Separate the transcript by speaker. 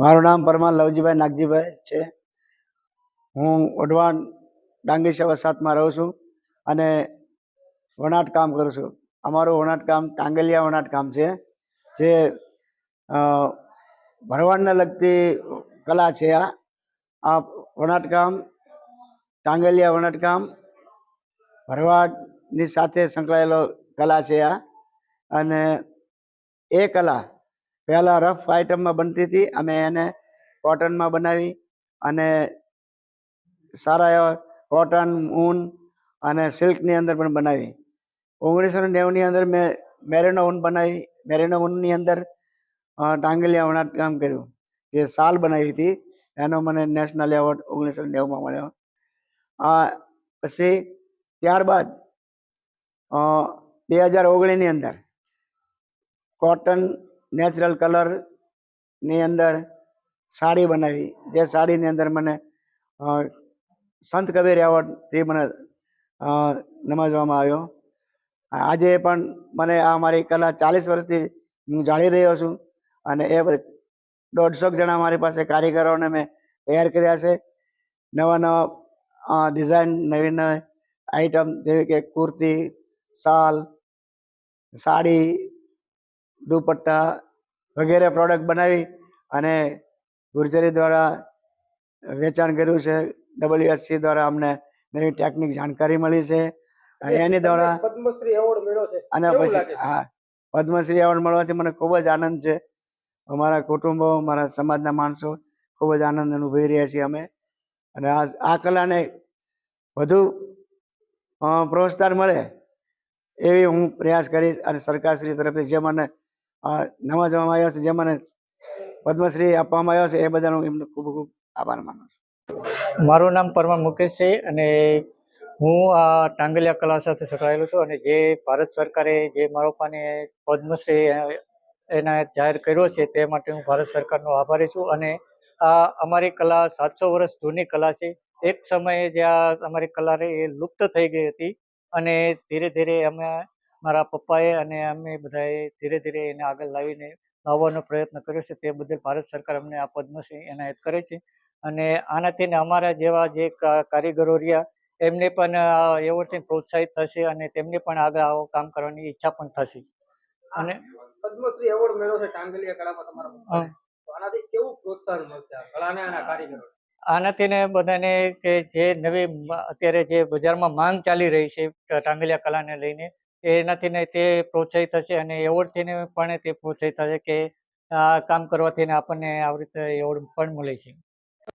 Speaker 1: મારું નામ પરમાર લવજીભાઈ નાગજીભાઈ છે. હું વઢવાણ ડાંગી સેવા સાતમાં રહું છું અને વણાટ કામ કરું છું. અમારું વણાટ કામ ટાંગલિયા વણાટ કામ છે, જે ભરવાડને લગતી કલા છે આ. આ વણાટ કામ ટાંગલિયા વણાટ કામ, ભરવાડની સાથે સંકળાયેલો કલા છે આ. અને એ કલા પહેલાં રફ આઇટમમાં બનતી હતી. અમે એને કોટનમાં બનાવી અને સારા એવા કોટન ઊન અને સિલ્કની અંદર પણ બનાવી. ઓગણીસો નેવુંની અંદર મેં મેરેનો ઊન બનાવી. મેરેનો ઊનની અંદર ટાંગલિયા વણાટ કામ કર્યું. જે શાલ બનાવી હતી. એનો મને નેશનલ એવોર્ડ ઓગણીસો ને નેવુંમાં મળ્યો. આ પછી ત્યારબાદ બે હજાર ઓગણીસની અંદર કોટન નેચરલ કલરની અંદર સાડી બનાવી. જે સાડીની અંદર મને સંત કબીર એવોર્ડથી મને નમાજવામાં આવ્યો. આજે પણ મને આ મારી કલા ચાલીસ વર્ષથી હું જાળી રહ્યો છું અને એ બધ- દોઢસો જણા મારી પાસે કારીગરોને મેં તૈયાર કર્યા છે. નવા નવા ડિઝાઇન નવી નવી આઈટમ જેવી કે કુર્તી શાલ સાડી દુપટ્ટા વગેરે પ્રોડક્ટ બનાવી અને ગુર્જરી દ્વારા વેચાણ કર્યું છે. ડબલ્યુએસસી દ્વારા અમને નવી ટેકનિક જાણકારી મળી છે. અને એની દ્વારા
Speaker 2: પદ્મશ્રી એવોર્ડ મળ્યો છે.
Speaker 1: અને પછી હા પદ્મશ્રી એવોર્ડ મળવાથી મને ખૂબ જ આનંદ છે. અમારા કુટુંબો મારા સમાજના માણસો ખૂબ જ આનંદ અનુભવી રહ્યા છીએ અમે. અને આ આ કલાને વધુ પ્રોત્સાહન મળે એવી હું પ્રયાસ કરીશ અને સરકારશ્રી તરફથી જે મને અ, નવાજવામાં આવ્યો છે જે મને પદ્મશ્રી આપવામાં આવ્યો છે એ બધાનો એમનો ખૂબ ખૂબ આભાર માનું છું.
Speaker 3: મારું નામ પરમા મુકેશ છે અને હું આ ટાંગલિયા કલા સાથે સંકળાયેલો છું અને જે ભારત સરકારે જે મારા પાને પદ્મશ્રી એના જાહેર કર્યો છે તે માટે હું ભારત સરકારનો આભારી છું. અને આ અમારી કલા સાતસો વર્ષ જૂની કલા છે. એક સમયે જ્યાં અમારી કલા રહી એ લુપ્ત થઈ ગઈ હતી અને ધીરે ધીરે અમે મારા પપ્પાએ અને અમે બધાએ ધીરે ધીરે એને આગળ લાવીને લાવવાનો પ્રયત્ન કર્યો છે. તે બદલ ભારત સરકાર અમને આ પદ્મશ્રી એનાયત કરે છે. અને આનાથી અમારા જેવા જે કારીગરો રહ્યા એમને પણ એવોર્ડથી પ્રોત્સાહિત થશે અને તેમને પણ આગળ આવું કામ કરવાની ઈચ્છા પણ થશે. અને
Speaker 2: પદ્મશ્રી એવોર્ડ મેળવ્યો છે ટાંગલિયા કળામાં તમારા આનાથી કેવું પ્રોત્સાહન મળશે કળાને અને કારીગરો
Speaker 3: આનાથી ને બધાને કે જે નવી અત્યારે જે બજારમાં માંગ ચાલી રહી છે ટાંગલિયા કલાને લઈને એનાથી ને તે પ્રોત્સાહિત થશે અને એવોર્ડથી પણ તે પ્રોત્સાહિત થશે કે આ કામ કરવાથી આપણને આવી રીતે એવોર્ડ પણ મળે છે.